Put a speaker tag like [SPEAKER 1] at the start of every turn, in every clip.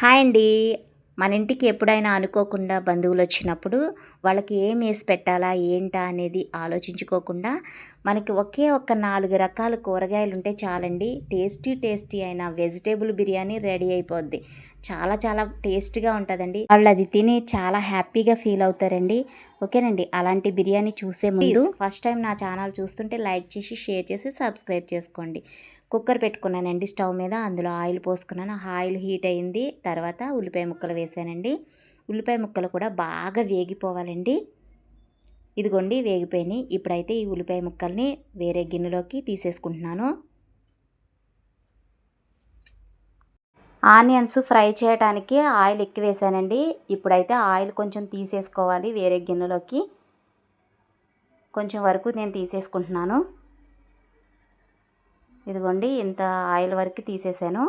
[SPEAKER 1] Hi అండి. మన ఇంటికి ఎప్పుడైనా అనుకోకుండా బంధువులు వచ్చినప్పుడు వాళ్ళకి ఏం వేసి పెట్టాలా ఏంటా అనేది ఆలోచించుకోకుండా మనకి ఒకే ఒక్క నాలుగు రకాల కూరగాయలు ఉంటే చాలండి. టేస్టీ టేస్టీ అయిన వెజిటేబుల్ బిర్యానీ రెడీ అయిపోద్ది. చాలా చాలా టేస్ట్గా ఉంటుందండి. వాళ్ళు అది తిని చాలా హ్యాపీగా ఫీల్ అవుతారండి. ఓకేనండి. అలాంటి బిర్యానీ చూసే ముందు ఫస్ట్ టైం నా ఛానల్ చూస్తుంటే లైక్ చేసి షేర్ చేసి సబ్స్క్రైబ్ చేసుకోండి. కుక్కర్ పెట్టుకున్నానండి స్టవ్ మీద. అందులో ఆయిల్ పోసుకున్నాను. ఆయిల్ హీట్ అయింది. తర్వాత ఉల్లిపాయ ముక్కలు వేసానండి. ఉల్లిపాయ ముక్కలు కూడా బాగా వేగిపోవాలండి. ఇదిగోండి వేగిపోయినాయి. ఇప్పుడైతే ఈ ఉల్లిపాయ ముక్కల్ని వేరే గిన్నెలోకి తీసేసుకుంటున్నాను. ఆనియన్స్ ఫ్రై చేయడానికి ఆయిల్ ఎక్కువ వేసానండి. ఇప్పుడైతే ఆయిల్ కొంచెం తీసేసుకోవాలి వేరే గిన్నెలోకి. కొంచెం వరకు నేను తీసేసుకుంటున్నాను. ఇదిగోండి ఇంత ఆయిల్ వరకు తీసేసాను.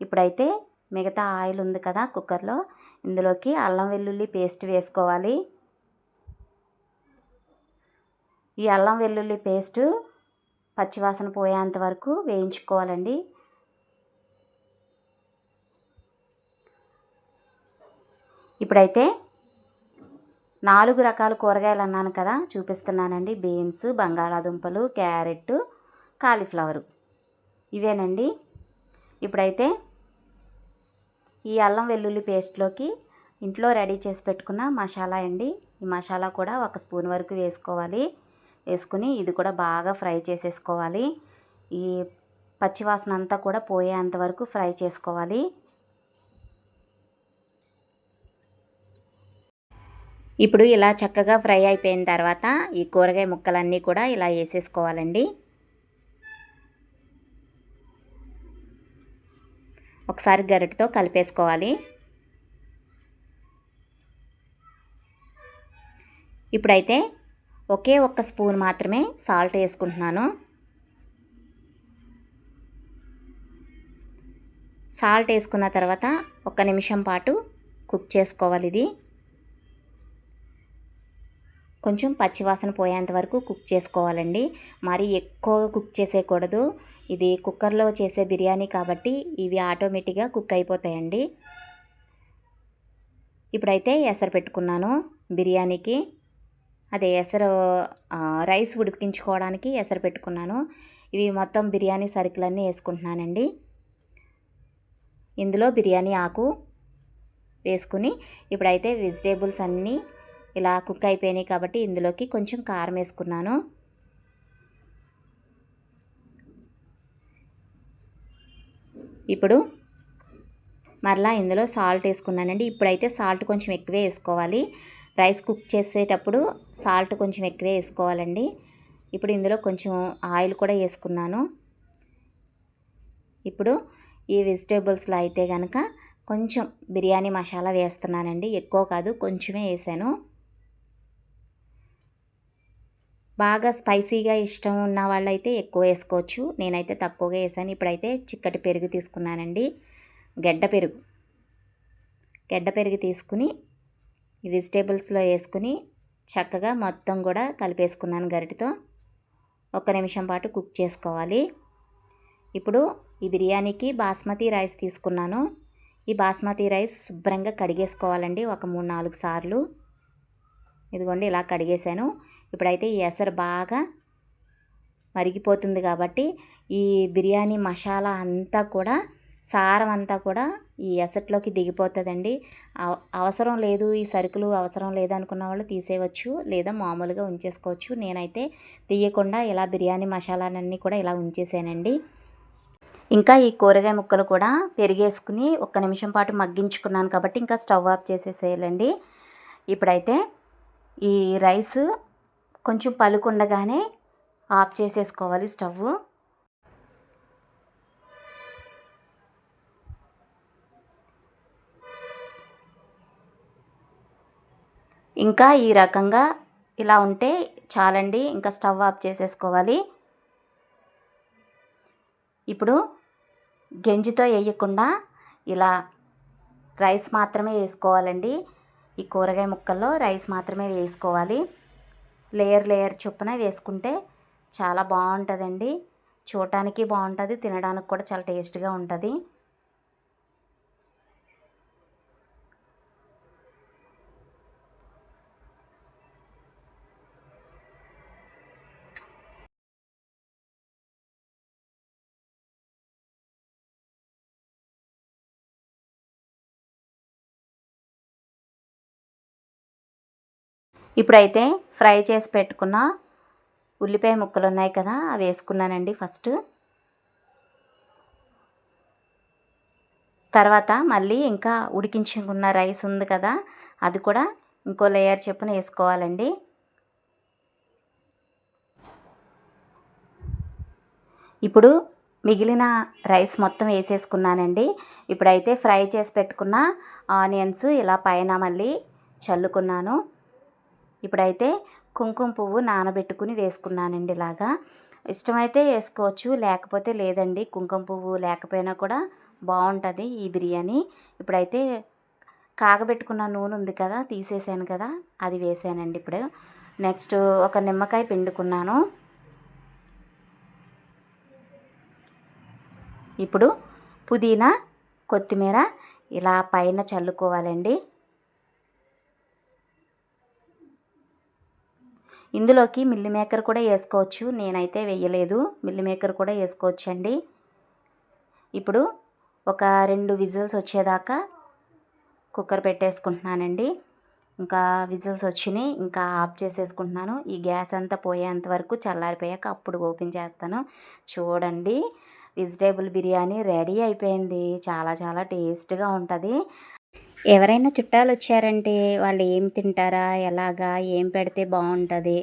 [SPEAKER 1] ఇప్పుడైతే మిగతా ఆయిల్ ఉంది కదా కుక్కర్లో ఇందులోకి అల్లం వెల్లుల్లి పేస్ట్ వేసుకోవాలి. ఈ అల్లం వెల్లుల్లి పేస్ట్ పచ్చివాసన పోయేంత వరకు వేయించుకోవాలండి. ఇప్పుడైతే నాలుగు రకాల కూరగాయలు అన్నాను కదా చూపిస్తున్నానండి. బీన్స్ బంగాళాదుంపలు క్యారెట్ కాలీఫ్లవరు. ఇవేనండి. ఇప్పుడైతే ఈ అల్లం వెల్లుల్లి పేస్ట్లోకి ఇంట్లో రెడీ చేసి పెట్టుకున్న మసాలా అండి. ఈ మసాలా కూడా ఒక స్పూన్ వరకు వేసుకోవాలి. వేసుకుని ఇది కూడా బాగా ఫ్రై చేసేసుకోవాలి. ఈ పచ్చివాసన అంతా కూడా పోయేంత వరకు ఫ్రై చేసుకోవాలి. ఇప్పుడు ఇలా చక్కగా ఫ్రై అయిపోయిన తర్వాత ఈ కూరగాయ ముక్కలన్నీ కూడా ఇలా వేసేసుకోవాలండి. ఒకసారి గరిటతో కలిపేసుకోవాలి. ఇప్పుడైతే ఒకే ఒక్క స్పూన్ మాత్రమే సాల్ట్ వేసుకుంటున్నాను. సాల్ట్ వేసుకున్న తర్వాత ఒక నిమిషం పాటు కుక్ చేసుకోవాలి ఇది. కొంచెం పచ్చివాసన పోయేంత వరకు కుక్ చేసుకోవాలండి. మరీ ఎక్కువగా కుక్ చేసేయకూడదు. ఇది కుక్కర్లో చేసే బిర్యానీ కాబట్టి ఇవి ఆటోమేటిక్గా కుక్ అయిపోతాయండి. ఇప్పుడైతే ఎసరు పెట్టుకున్నాను బిర్యానీకి. అదే ఎసరు రైస్ ఉడికించుకోవడానికి ఎసరు పెట్టుకున్నాను. ఇవి మొత్తం బిర్యానీ సరుకులన్నీ వేసుకుంటున్నానండి. ఇందులో బిర్యానీ ఆకు వేసుకుని ఇప్పుడైతే వెజిటేబుల్స్ అన్నీ ఇలా కుక్ అయిపోయినాయి కాబట్టి ఇందులోకి కొంచెం కారం వేసుకున్నాను. ఇప్పుడు మరలా ఇందులో సాల్ట్ వేసుకున్నానండి. ఇప్పుడైతే సాల్ట్ కొంచెం ఎక్కువే వేసుకోవాలి. రైస్ కుక్ చేసేటప్పుడు సాల్ట్ కొంచెం ఎక్కువే వేసుకోవాలండి. ఇప్పుడు ఇందులో కొంచెం ఆయిల్ కూడా వేసుకున్నాను. ఇప్పుడు ఈ వెజిటేబుల్స్లో అయితే కనుక కొంచెం బిర్యానీ మసాలా వేస్తున్నానండి. ఎక్కువ కాదు కొంచెమే వేసాను. బాగా స్పైసీగా ఇష్టం ఉన్న వాళ్ళైతే ఎక్కువ వేసుకోవచ్చు. నేనైతే తక్కువగా వేసాను. ఇప్పుడైతే చిక్కటి పెరుగు తీసుకున్నానండి. గడ్డ పెరుగు. గడ్డ పెరుగు తీసుకుని వెజిటేబుల్స్లో వేసుకుని చక్కగా మొత్తం కూడా కలిపేసుకున్నాను గరిటితో. ఒక నిమిషం పాటు కుక్ చేసుకోవాలి. ఇప్పుడు ఈ బిర్యానీకి బాస్మతి రైస్ తీసుకున్నాను. ఈ బాస్మతి రైస్ శుభ్రంగా కడిగేసుకోవాలండి. ఒక మూడు నాలుగు సార్లు. ఇదిగోండి ఇలా కడిగేశాను. ఇప్పుడైతే ఈ ఎసరు బాగా మరిగిపోతుంది కాబట్టి ఈ బిర్యానీ మసాలా అంతా కూడా సారం అంతా కూడా ఈ ఎసట్లోకి దిగిపోతుందండి. అవసరం లేదు ఈ సరుకులు అవసరం లేదు అనుకున్న వాళ్ళు తీసేయవచ్చు లేదా మామూలుగా ఉంచేసుకోవచ్చు. నేనైతే తీయకుండా ఇలా బిర్యానీ మసాలాలన్నీ కూడా ఇలా ఉంచేసానండి. ఇంకా ఈ కూరగాయ ముక్కలు కూడా పెరిగేసుకుని ఒక్క నిమిషం పాటు మగ్గించుకున్నాను కాబట్టి ఇంకా స్టవ్ ఆఫ్ చేసేసేయాలండి. ఇప్పుడైతే ఈ రైస్ కొంచెం పలుకుండగానే ఆఫ్ చేసేసుకోవాలి స్టవ్. ఇంకా ఈ రకంగా ఇలా ఉంటే చాలండి ఇంకా స్టవ్ ఆఫ్ చేసేసుకోవాలి. ఇప్పుడు గెంజితో వేయకుండా ఇలా రైస్ మాత్రమే వేసుకోవాలండి. ఈ కూరగాయ ముక్కల్లో రైస్ మాత్రమే వేసుకోవాలి. లేయర్ లేయర్ చొప్పున వేసుకుంటే చాలా బాగుంటుందండి. చూడటానికి బాగుంటుంది తినడానికి కూడా చాలా టేస్ట్గా ఉంటుంది. ఇప్పుడైతే ఫ్రై చేసి పెట్టుకున్న ఉల్లిపాయ ముక్కలు ఉన్నాయి కదా అవి వేసుకున్నానండి ఫస్ట్. తర్వాత మళ్ళీ ఇంకా ఉడికించుకున్న రైస్ ఉంది కదా అది కూడా ఇంకో లేయర్ చెప్పున వేసుకోవాలండి. ఇప్పుడు మిగిలిన రైస్ మొత్తం వేసేసుకున్నానండి. ఇప్పుడైతే ఫ్రై చేసి పెట్టుకున్న ఆనియన్స్ ఇలా పైన మళ్ళీ చల్లుకున్నాను. ఇప్పుడైతే కుంకుమ పువ్వు నానబెట్టుకుని వేసుకున్నానండి ఇలాగా. ఇష్టమైతే వేసుకోవచ్చు లేకపోతే లేదండి. కుంకుమ పువ్వు లేకపోయినా కూడా బాగుంటుంది ఈ బిర్యానీ. ఇప్పుడైతే కాగబెట్టుకున్న నూనె ఉంది కదా తీసేసాను కదా అది వేసానండి ఇప్పుడు. నెక్స్ట్ ఒక నిమ్మకాయ పిండుకున్నాను. ఇప్పుడు పుదీనా కొత్తిమీర ఇలా పైన చల్లుకోవాలండి. ఇందులోకి మిల్లి మేకర్ కూడా వేసుకోవచ్చు. నేనైతే వేయలేదు. మిల్లి మేకర్ కూడా వేసుకోవచ్చు అండి ఇప్పుడు ఒక రెండు విజిల్స్ వచ్చేదాకా కుక్కర్ పెట్టేసుకుంటున్నానండి. ఇంకా విజిల్స్ వచ్చినాయి. ఇంకా ఆఫ్ చేసేసుకుంటున్నాను. ఈ గ్యాస్ అంతా పోయేంత వరకు చల్లారిపోయాక అప్పుడు ఓపెన్ చేస్తాను. చూడండి. వెజిటేబుల్ బిర్యానీ రెడీ అయిపోయింది. చాలా చాలా టేస్ట్గా ఉంటుంది. ఎవరైనా చుట్టాలు వచ్చారంటే వాళ్ళు ఏం తింటారా ఎలాగా ఏం పెడితే బాగుంటుంది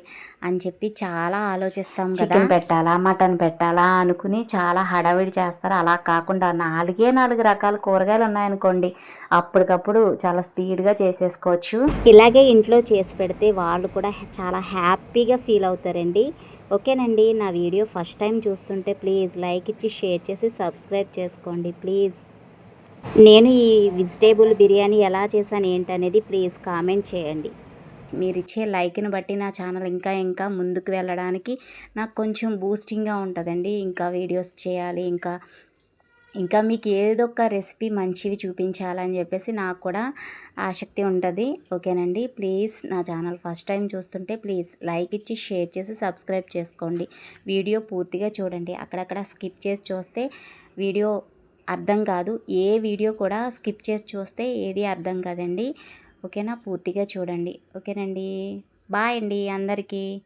[SPEAKER 1] అని చెప్పి చాలా ఆలోచిస్తాం చికెన్ పెట్టాలా మటన్ పెట్టాలా అనుకుని చాలా హడావిడి చేస్తారు. అలా కాకుండా నాలుగే నాలుగు రకాల కూరగాయలు ఉన్నాయనుకోండి అప్పటికప్పుడు చాలా స్పీడ్గా చేసేసుకోవచ్చు. ఇలాగే ఇంట్లో చేసి పెడితే వాళ్ళు కూడా చాలా హ్యాపీగా ఫీల్ అవుతారండి. ఓకేనండి నా వీడియో ఫస్ట్ టైం చూస్తుంటే ప్లీజ్ లైక్ ఇచ్చి షేర్ చేసి సబ్స్క్రైబ్ చేసుకోండి ప్లీజ్. నేను ఈ వెజిటేబుల్ బిర్యానీ ఎలా చేశాను ఏంటనేది ప్లీజ్ కామెంట్ చేయండి. మీరు ఇచ్చే లైక్ని బట్టి నా ఛానల్ ఇంకా ఇంకా ముందుకు వెళ్ళడానికి నాకు కొంచెం బూస్టింగ్గా ఉంటుందండి. ఇంకా వీడియోస్ చేయాలి ఇంకా ఇంకా మీకు ఏదో ఒక రెసిపీ మంచివి చూపించాలని చెప్పేసి నాకు కూడా ఆసక్తి ఉంటుంది. ఓకేనండి ప్లీజ్ నా ఛానల్ ఫస్ట్ టైం చూస్తుంటే ప్లీజ్ లైక్ ఇచ్చి షేర్ చేసి సబ్స్క్రైబ్ చేసుకోండి. వీడియో పూర్తిగా చూడండి. అక్కడక్కడ స్కిప్ చేసి చూస్తే వీడియో అర్థం కాదు. ఏ వీడియో కూడా స్కిప్ చేసి చూస్తే ఏది అర్థం కాదండి. ఓకేనా? పూర్తిగా చూడండి. ఓకేనండి. బాయ్ అండి అందరికీ.